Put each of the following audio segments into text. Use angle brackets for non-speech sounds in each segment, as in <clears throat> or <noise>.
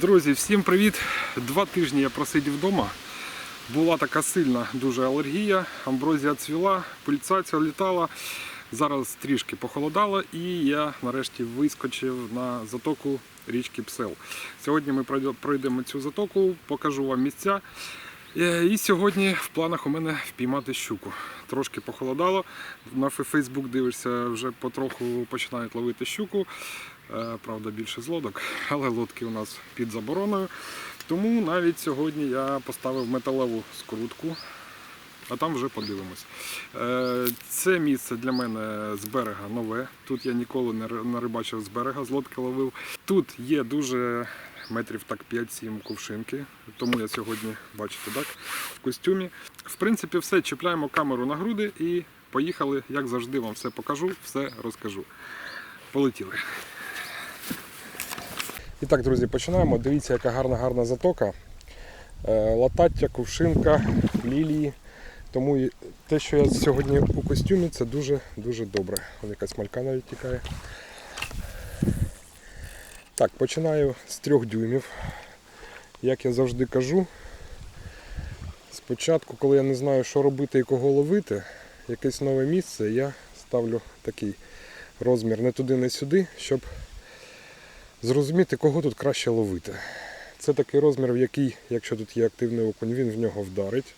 Друзі, всім привіт! Два тижні я просидів вдома. Була така сильна дуже алергія, амброзія цвіла, пильця ця літала. Зараз трішки похолодало і я нарешті вискочив на затоку річки Псел. Сьогодні ми пройдемо- цю затоку, покажу вам місця. Е, І сьогодні в планах у мене впіймати щуку. Трошки похолодало. На Фе- Фейсбук дивишся, вже потроху починають ловити щуку. Е, Правда, більше з лодок, <laughs> але лодки у нас під забороною. Тому навіть сьогодні я поставив металеву скрутку, а там вже подивимось. Е, Це місце для мене з берега нове. Тут я ніколи не ри- не рибачив з берега, з лодки ловив. Тут є дуже метрів так 5-7 кувшинки, тому я сьогодні, бачите, так, в костюмі. В принципі, все, чіпляємо камеру на груди і поїхали, як завжди, вам все покажу, все розкажу. Полетіли. І так, друзі, починаємо. Дивіться, яка гарна гарна затока. Е, Латаття, кувшинка, лілії. Тому те, що я сьогодні у костюмі, це дуже-дуже добре. Вон якась малька навіть тікає. Так, починаю з трьох дюймів. Як я завжди кажу, спочатку, коли я не знаю, що робити і кого ловити, якесь нове місце, я ставлю такий розмір не туди, не сюди, щоб зрозуміти, кого тут краще ловити. Це такий розмір, в який, якщо тут є активний окунь, він в нього вдарить.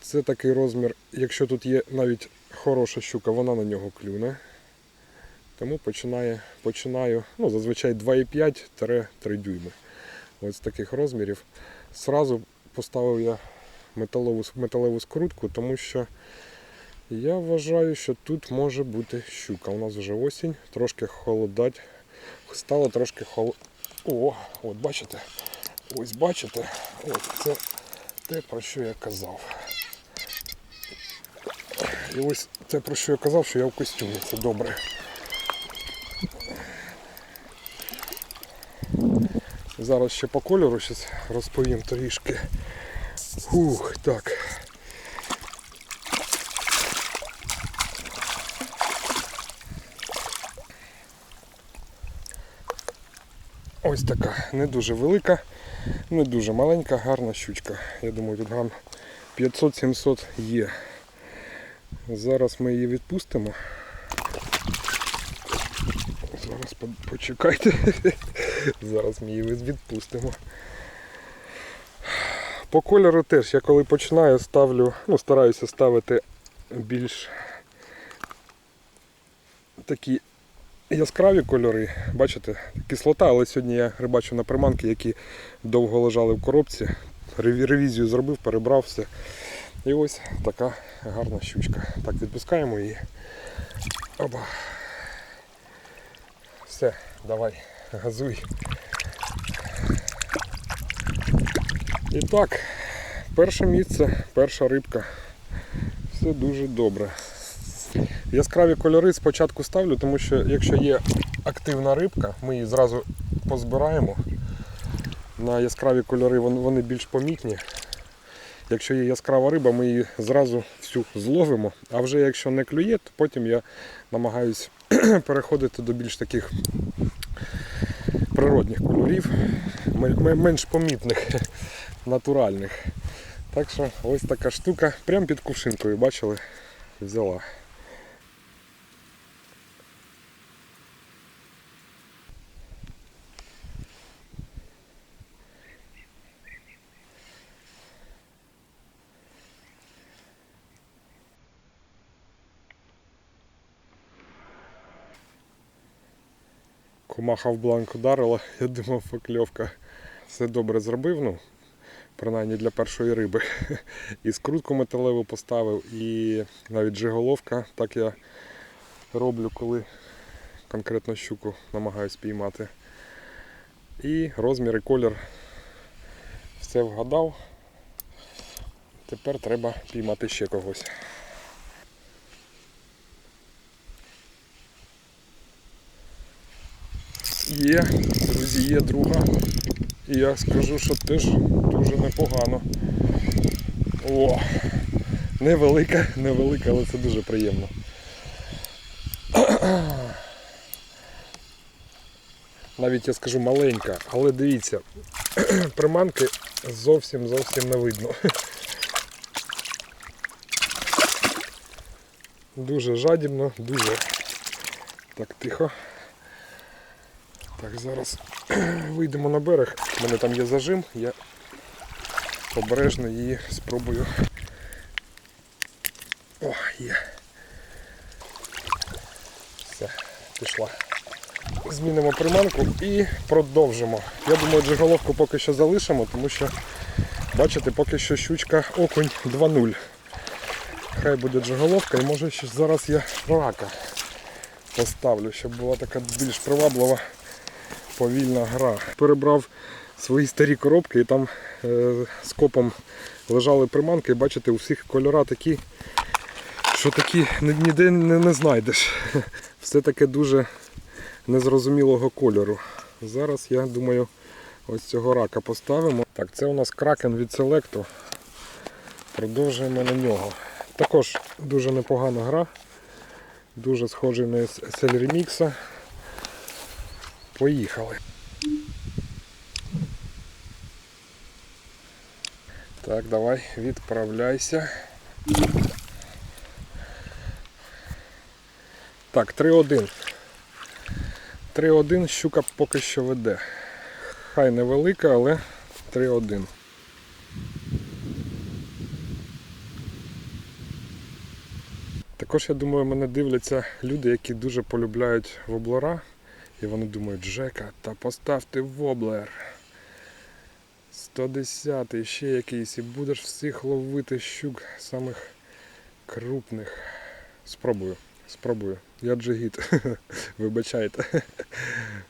Це такий розмір, якщо тут є навіть хороша щука, вона на нього клюне. Тому починає, починаю ну, зазвичай 2,5-3 дюйми. Ось таких розмірів. Сразу поставив я металову, металеву скрутку, тому що я вважаю, що тут може бути щука. У нас вже осінь, трошки холодать. Стало трошки холодно. О, от бачите? Ось бачите? Ось це те, про що я казав. І ось це про що я казав, що я в костюмі, це добре. Зараз ще по кольору щас розповім трішки. Ух, так. Ось така, не дуже велика, не дуже маленька, гарна щучка. Я думаю, тут грам 500-700 є. Зараз ми її відпустимо. Зараз почекайте. <laughs> Зараз ми її відпустимо. По кольору теж, я коли починаю, ставлю, ну, стараюся ставити більш такі яскраві кольори. Бачите, кислота, але сьогодні я рибачу на приманки, які довго лежали в коробці. Ревізію зробив, перебрав все. І ось така гарна щучка. Так, відпускаємо її. Оба. Все, давай, газуй. І так, перше місце, перша рибка. Все дуже добре. Яскраві кольори спочатку ставлю, тому що якщо є активна рибка, ми її зразу позбираємо. На яскраві кольори вони більш помітні. Якщо є яскрава риба, ми її зразу всю зловимо. А вже якщо не клює, то потім я намагаюсь <clears throat> переходити до більш таких природних кольорів, мен- мен- менш помітних, <laughs> натуральних. Так що ось така штука, прямо під кувшинкою, бачили, взяла. Комаха в бланк ударила, <laughs> я думав, покльовка. Все добре зробив, ну, принаймні для першої риби. <laughs> І скрутку металеву поставив, і навіть джиголовка. Так я роблю, коли конкретно щуку намагаюсь піймати. І розмір і колір все вгадав. Тепер треба піймати ще когось. Є, друзі, є друга. І я скажу, що теж дуже непогано. О! Невелика, невелика, але це дуже приємно. навіть я скажу маленька, але дивіться, приманки зовсім зовсім не видно. Дуже жадібно, дуже так тихо. Так, зараз <clears throat> вийдемо на берег. У мене там є зажим, я обережно її спробую. О, є. Все, пішла. Змінимо приманку і продовжимо. Я думаю, джиголовку поки що залишимо, тому що, бачите, поки що щучка окунь 2.0. Хай буде джиголовка і може зараз я рака поставлю, щоб була така більш приваблива повільна гра. Перебрав свої старі коробки і там е, з копом лежали приманки, і бачите, у всіх кольора такі, що такі ніде не, не знайдеш. <laughs> Все таке дуже незрозумілого кольору. Зараз я думаю, ось цього рака поставимо. Так, це у нас кракен від селекту. Продовжуємо на нього. Також дуже непогана гра. Дуже схожий на SL Remix. Поїхали. Так, давай, відправляйся. Так, 3-1. 3-1 щука поки що веде. Хай невелика, але 3-1. Також я думаю, мене дивляться люди, які дуже полюбляють воблера. І вони думають, Жека, та постав ти воблер. 110 ще якийсь, і будеш всіх ловити щук самих крупних. Спробую, спробую. Я джигіт. <laughs> Вибачайте.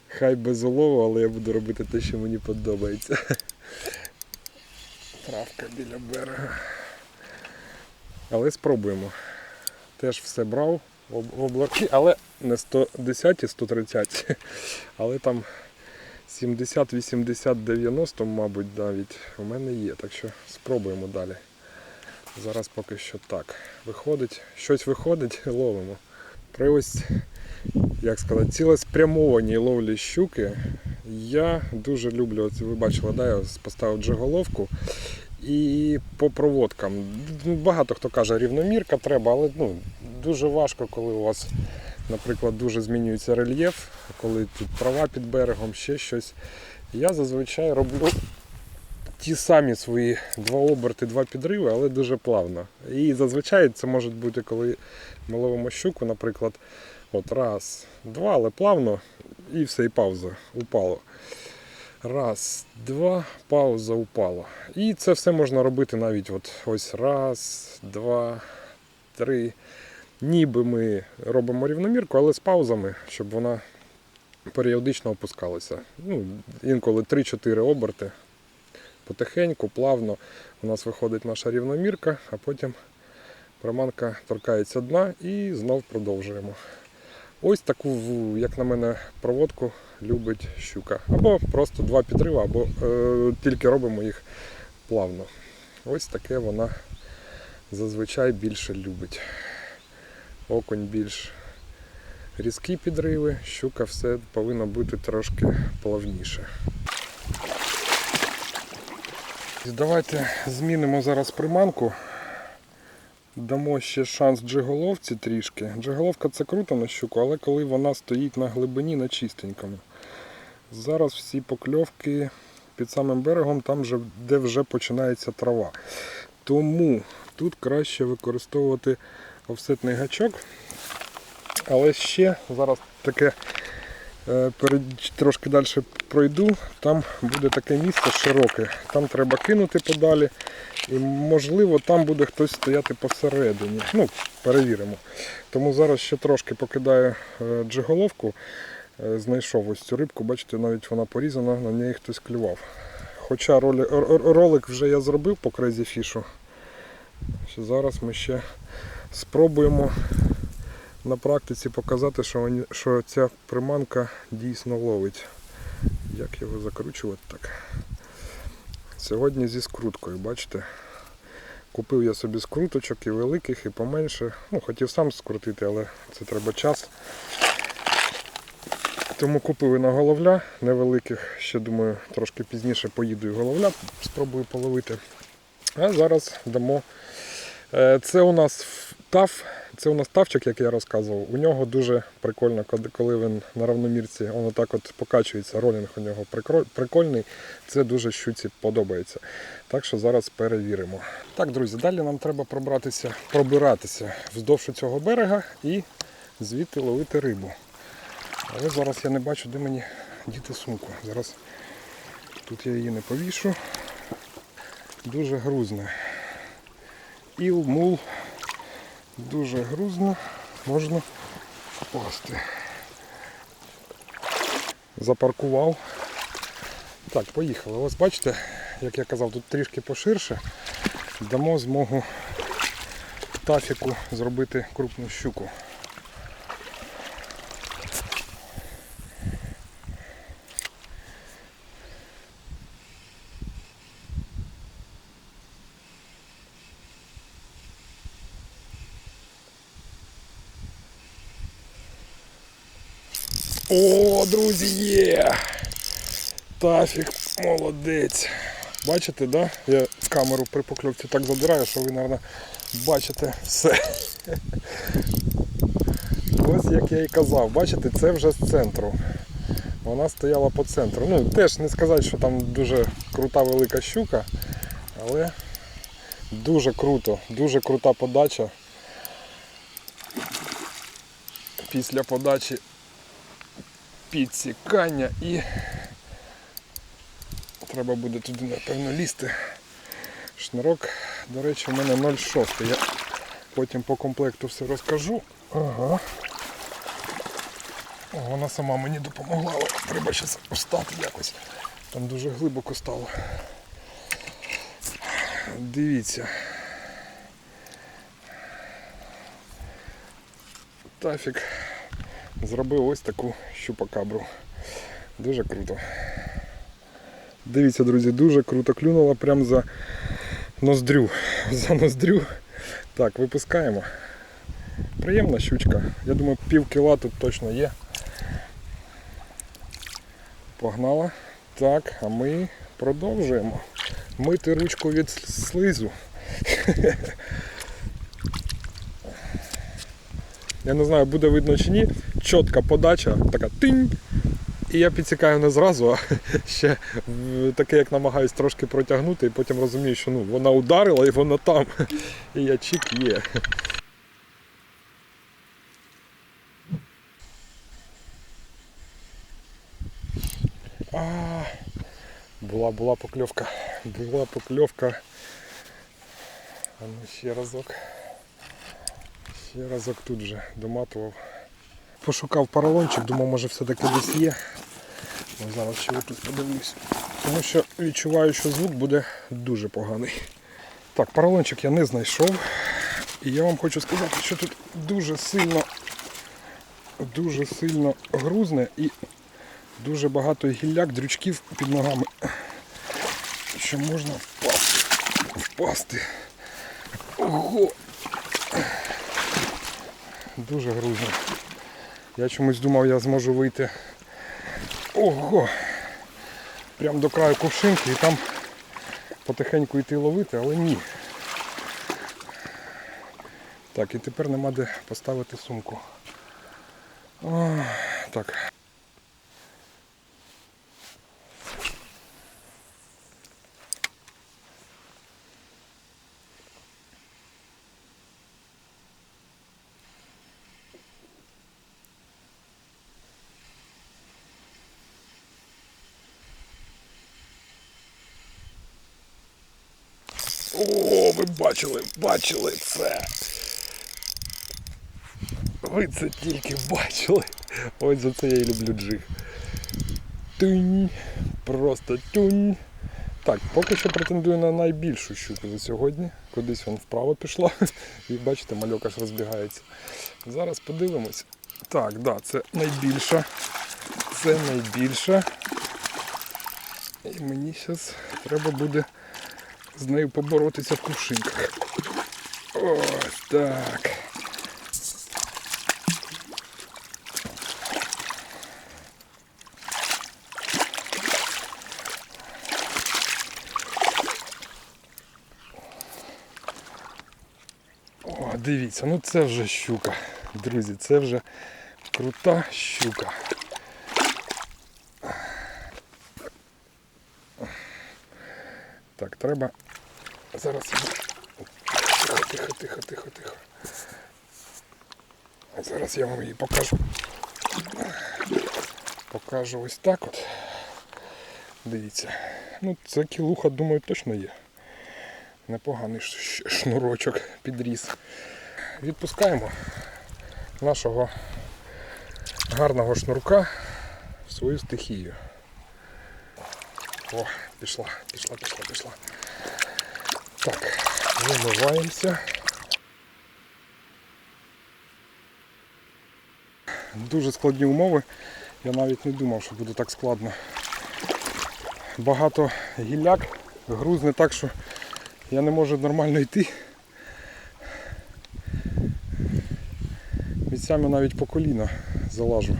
Хай без улову, але я буду робити те, що мені подобається. Травка біля берега. Але спробуємо. Теж все брав облаки, але не 110-130, <laughs> Але там 70, 80, 90, мабуть, навіть у мене є. Так що спробуємо далі. Зараз поки що так. Виходить, щось виходить, <laughs> ловимо. При ось, як сказати, цілеспрямованій ловлі щуки. Я дуже люблю, от ви бачили, да, я поставив джиголовку. І по проводкам. Багато хто каже, рівномірка треба, але ну, дуже важко, коли у вас, наприклад, дуже змінюється рельєф, коли тут трава під берегом, ще щось. Я зазвичай роблю ті самі свої два оберти, два підриви, але дуже плавно. І зазвичай це може бути, коли ми ловимо щуку, наприклад, от раз, два, але плавно, і все, і пауза, упало. Раз, два, пауза упала. І це все можна робити навіть от ось раз, два, три. Ніби ми робимо рівномірку, але з паузами, щоб вона періодично опускалася. Ну, інколи 3-4 оберти. Потихеньку, плавно у нас виходить наша рівномірка, а потім приманка торкається дна і знов продовжуємо. Ось таку, як на мене, проводку любить щука. Або просто два підриви, або е, тільки робимо їх плавно. Ось таке вона зазвичай більше любить. Окунь більш різкі підриви, щука все повинна бути трошки плавніше. Давайте змінимо зараз приманку. Дамо ще шанс джиголовці трішки. Джиголовка це круто на щуку, але коли вона стоїть на глибині на чистенькому. Зараз всі покльовки під самим берегом, там, же, де вже починається трава. Тому тут краще використовувати офсетний гачок. Але ще зараз таке е, трошки далі пройду, там буде таке місце широке. Там треба кинути подалі. І можливо там буде хтось стояти посередині. Ну, перевіримо. Тому зараз ще трошки покидаю е, джиголовку. Е, Знайшов ось цю рибку, бачите, навіть вона порізана, на неї хтось клював. Хоча ролик вже я зробив по Fish. Ще Зараз ми ще спробуємо на практиці показати, що, що ця приманка дійсно ловить. Як його закручувати так? Сьогодні зі скруткою, бачите? Купив я собі скруточок і великих, і поменше. Ну, хотів сам скрутити, але це треба час. Тому купили на головля невеликих, ще думаю, трошки пізніше поїду і головля, спробую половити. А зараз дамо. Е, Це у нас таф, це у нас тавчик, як я розказував. У нього дуже прикольно, коли він на равномірці, воно так от покачується, ролінг у нього прикольний. Це дуже щуці подобається. Так що зараз перевіримо. Так, друзі, далі нам треба пробратися, пробиратися вздовж цього берега і звідти ловити рибу. Але зараз я не бачу, де мені діти сумку. Зараз тут я її не повішу. Дуже грузне. Іл, мул. Дуже грузно. Можна впасти. Запаркував. Так, поїхали. Ось бачите, як я казав, тут трішки поширше. Дамо змогу тафіку зробити крупну щуку. О, друзі! Тафік, молодець. Бачите, да? Я камеру при покльовці так задираю, що ви, мабуть, бачите все. Ось як я і казав, бачите, це вже з центру. Вона стояла по центру. Ну, теж не сказати, що там дуже крута велика щука, але дуже круто, дуже крута подача. Після подачі підсікання і треба буде туди, напевно, лізти. Шнурок, до речі, у мене 0,6. Я потім по комплекту все розкажу. Ага. О, вона сама мені допомогла, але треба зараз встати якось. Там дуже глибоко стало. Дивіться. Тафік зробив ось таку щупакабру. Дуже круто. Дивіться, друзі, дуже круто клюнула прямо за ноздрю. <laughs> За ноздрю. Так, випускаємо. Приємна щучка. Я думаю, пів кіла тут точно є. Погнала. Так, а ми продовжуємо. Мити ручку від слизу. <laughs> Я не знаю, буде видно чи ні. Чітка подача, така тинь. І я підсікаю не зразу, а <laughs> ще таке, як намагаюсь трошки протягнути, і потім розумію, що ну, вона ударила і вона там. <laughs> І я чик є. А, була, була покльовка. Була покльовка. А ну ще разок. Ще разок тут вже доматував. Пошукав поролончик, думав, може все-таки десь є. Ну, зараз ще тут подивлюсь. Тому що відчуваю, що звук буде дуже поганий. Так, поролончик я не знайшов. І я вам хочу сказати, що тут дуже сильно, дуже сильно грузне і дуже багато гілляк, дрючків під ногами. Що можна впасти. Впасти. Ого! Дуже грузно. Я чомусь думав, я зможу вийти. Ого! Прямо до краю кувшинки і там потихеньку йти ловити, але ні. Так, і тепер нема де поставити сумку. О, так. О, ви бачили, бачили це. Ви це тільки бачили. Ось за це я і люблю джиг. Тунь. Просто тунь. Так, поки що претендую на найбільшу щуку за сьогодні. Кудись він вправо пішла. І бачите, мальок аж розбігається. Зараз подивимось. Так, да, це найбільша. Це найбільша. І мені зараз треба буде з нею поборотися в кувшинках. Ось так. О, дивіться, ну це вже щука, друзі, це вже крута щука. Так, треба Зараз. Тихо, тихо, тихо, тихо, тихо. Зараз я вам її покажу. Покажу ось так от. Дивіться. Ну, це кілуха, думаю, точно є. Непоганий шнурочок підріс. Відпускаємо нашого гарного шнурка в свою стихію. О, пішла, пішла, пішла, пішла. Так, вимиваємося. Дуже складні умови. Я навіть не думав, що буде так складно. Багато гілляк, грузне так, що я не можу нормально йти. Місцями навіть по коліна залажу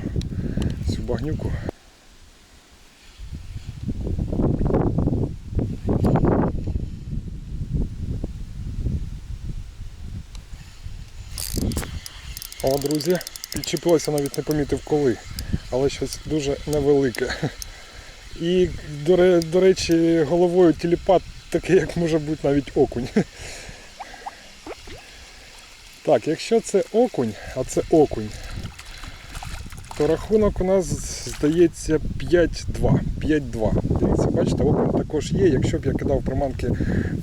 цю багнюку. О, друзі, підчепилося, навіть не помітив коли, але щось дуже невелике. <laughs> І, до, речі, головою телепат такий, як може бути навіть окунь. <laughs> Так, якщо це окунь, а це окунь, то рахунок у нас здається 5-2. 5-2. Дивіться, бачите, окунь також є. Якщо б я кидав приманки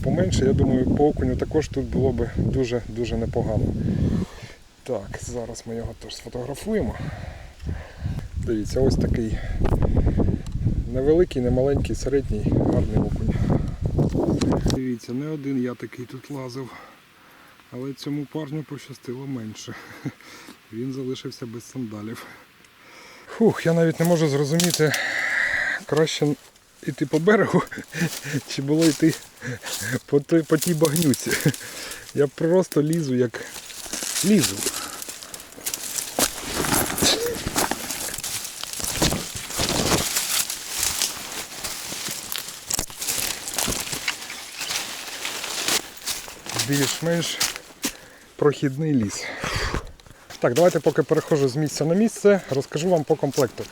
поменше, я думаю, по окуню також тут було б дуже-дуже непогано. Так, зараз ми його теж сфотографуємо. Дивіться, ось такий невеликий, не маленький, середній, гарний окунь. Дивіться, не один я такий тут лазив. Але цьому парню пощастило менше. Він залишився без сандалів. Фух, я навіть не можу зрозуміти, краще йти по берегу, чи було йти по, той- по тій багнюці. Я просто лізу як лізу. Більш-менш прохідний ліс. Так, давайте поки переходжу з місця на місце, розкажу вам по комплекту.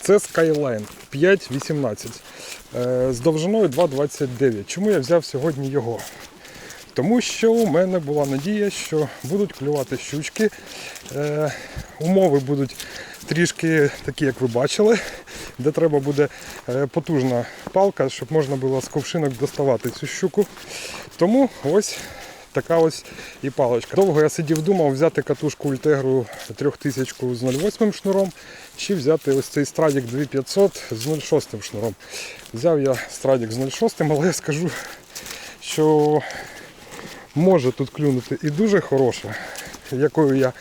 Це Skyline 5.18 е, з довжиною 2.29. Чому я взяв сьогодні його? Тому що у мене була надія, що будуть клювати щучки. Е, умови будуть трішки такі, як ви бачили, де треба буде е, потужна палка, щоб можна було з ковшинок доставати цю щуку. Тому ось така ось і паличка. Довго я сидів думав взяти катушку Ультегру 3000 з 0,8 шнуром, чи взяти ось цей страдік 2500 з 0,6 шнуром. Взяв я страдік з 0,6, але я скажу, що може тут клюнути і дуже хороше, якою я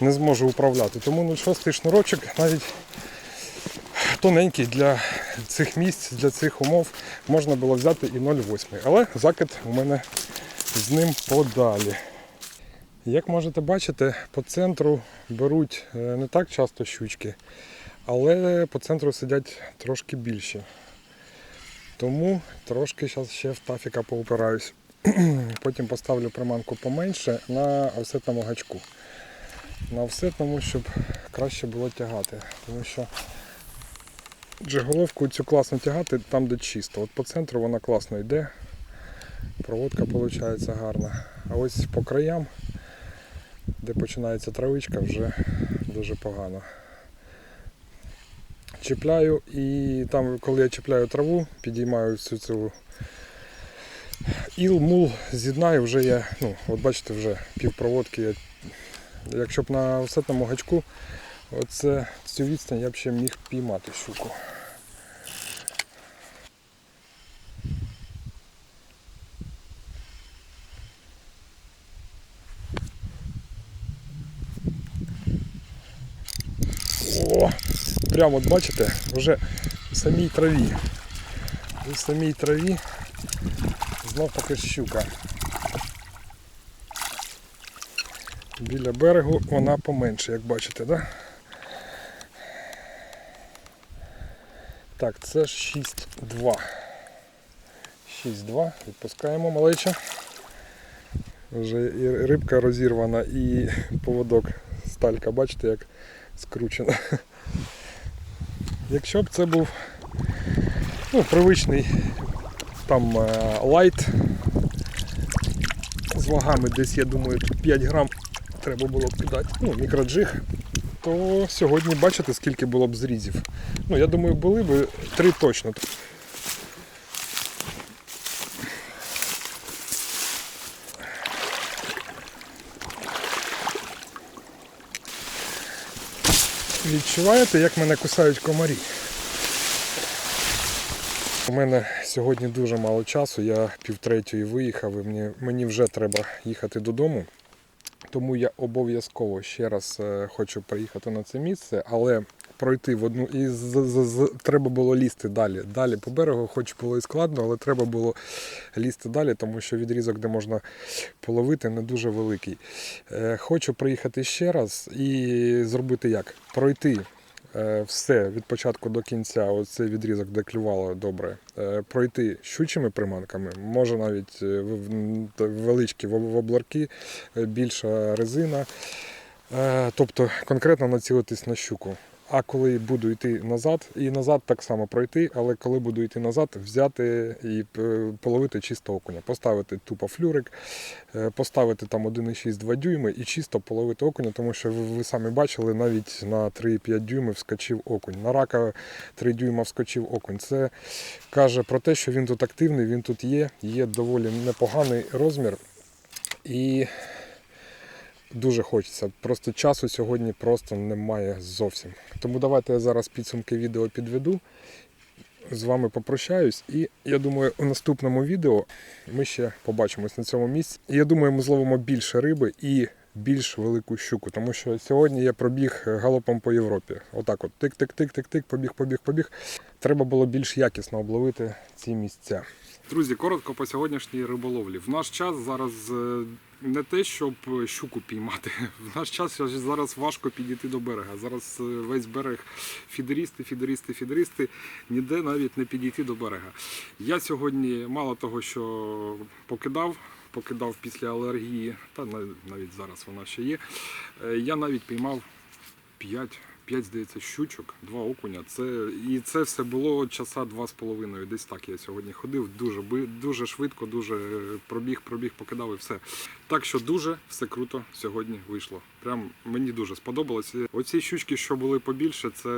не зможу управляти. Тому 0,6 шнурочок навіть тоненький для цих місць, для цих умов можна було взяти і 0,8. Але закид у мене з ним подалі. Як можете бачити, по центру беруть е, не так часто щучки, але по центру сидять трошки більше. Тому трошки зараз ще в тафіка поупираюсь. <clears throat> Потім поставлю приманку поменше на офсетному гачку. На офсетному, щоб краще було тягати. Тому що джиголовку цю класно тягати там, де чисто. От по центру вона класно йде. Проводка виходить гарна. А ось по краям, де починається травичка, вже дуже погано. Чіпляю і там, коли я чіпляю траву, підіймаю всю цю іл, мул, з'єднаю, вже я, ну, от бачите, вже півпроводки. Я, якщо б на осетному гачку, оце, цю відстань я б ще міг піймати щуку. О, прямо от бачите, вже в самій траві. В самій траві знов таки щука. Біля берегу вона поменше, як бачите, да? Так, це ж 6-2. 6-2. Відпускаємо малеча. Вже і рибка розірвана, і поводок сталька, бачите, як скручена. Якщо б це був ну, привичний там е, лайт з вагами десь, я думаю, 5 грам треба було б кидати, ну, мікроджиг, то сьогодні бачите, скільки було б зрізів. Ну, я думаю, були б три точно. Відчуваєте, як мене кусають комарі? У мене сьогодні дуже мало часу. Я півтретьої виїхав і мені, мені вже треба їхати додому. Тому я обов'язково ще раз е, хочу приїхати на це місце, але пройти в одну і з, з, з- треба було лізти далі. Далі по берегу, хоч було і складно, але треба було лізти далі, тому що відрізок, де можна половити, не дуже великий. Е, Хочу приїхати ще раз і зробити як? Пройти е, все від початку до кінця, оцей відрізок, де клювало добре, е, пройти щучими приманками, може навіть е, величкі е, більша резина. Тобто конкретно націлитись на щуку. А коли буду йти назад, і назад так само пройти, але коли буду йти назад, взяти і е, половити чисто окуня, поставити тупо флюрик, е, поставити там 1,6-2 дюйми і чисто половити окуня, тому що ви, ви самі бачили, навіть на 3,5 дюйми вскочив окунь. На рака 3 дюйма вскочив окунь. Це каже про те, що він тут активний, він тут є, є доволі непоганий розмір. І дуже хочеться. Просто часу сьогодні просто немає зовсім. Тому давайте я зараз підсумки відео підведу. З вами попрощаюсь, і я думаю, у наступному відео ми ще побачимось на цьому місці. Я думаю, ми зловимо більше риби і більш велику щуку, тому що сьогодні я пробіг галопом по Європі. Отак, от тик-тик-тик-тик-тик, побіг, побіг, побіг. Треба було більш якісно обловити ці місця. Друзі, коротко по сьогоднішній риболовлі. В наш час зараз е, не те, щоб щуку піймати. <laughs> В наш час зараз важко підійти до берега. Зараз е, весь берег фідерісти, фідерісти, фідерісти. Ніде навіть не підійти до берега. Я сьогодні мало того, що покидав. Покидав після алергії, та навіть зараз вона ще є. е, Я навіть піймав 5, 5 здається, щучок, два окуня. Це, і це все було часа два з половиною. Десь так я сьогодні ходив. Дуже, дуже швидко, дуже пробіг, пробіг, покидав і все. Так що дуже все круто сьогодні вийшло. Прям мені дуже сподобалось. Оці щучки, що були побільше, це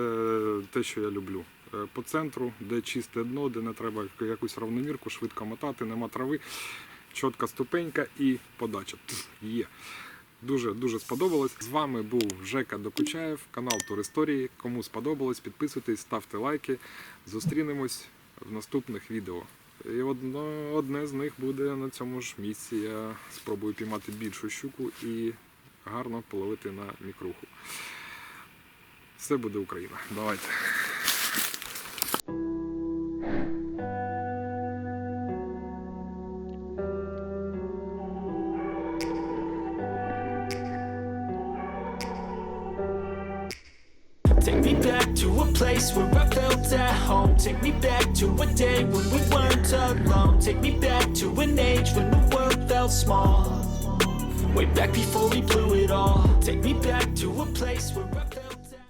те, що я люблю. Е, По центру, де чисте дно, де не треба якусь равномірку, швидко мотати, нема трави, чітка ступенька і подача. Тс, Є. Дуже дуже сподобалось. З вами був Жека Докучаєв, канал Туристорії. Кому сподобалось, підписуйтесь, ставте лайки. Зустрінемось в наступних відео. І одно, одне з них буде на цьому ж місці. Я спробую піймати більшу щуку і гарно половити на мікруху. Все буде Україна. Давайте. Way back before we blew it all. Take me back to a place where I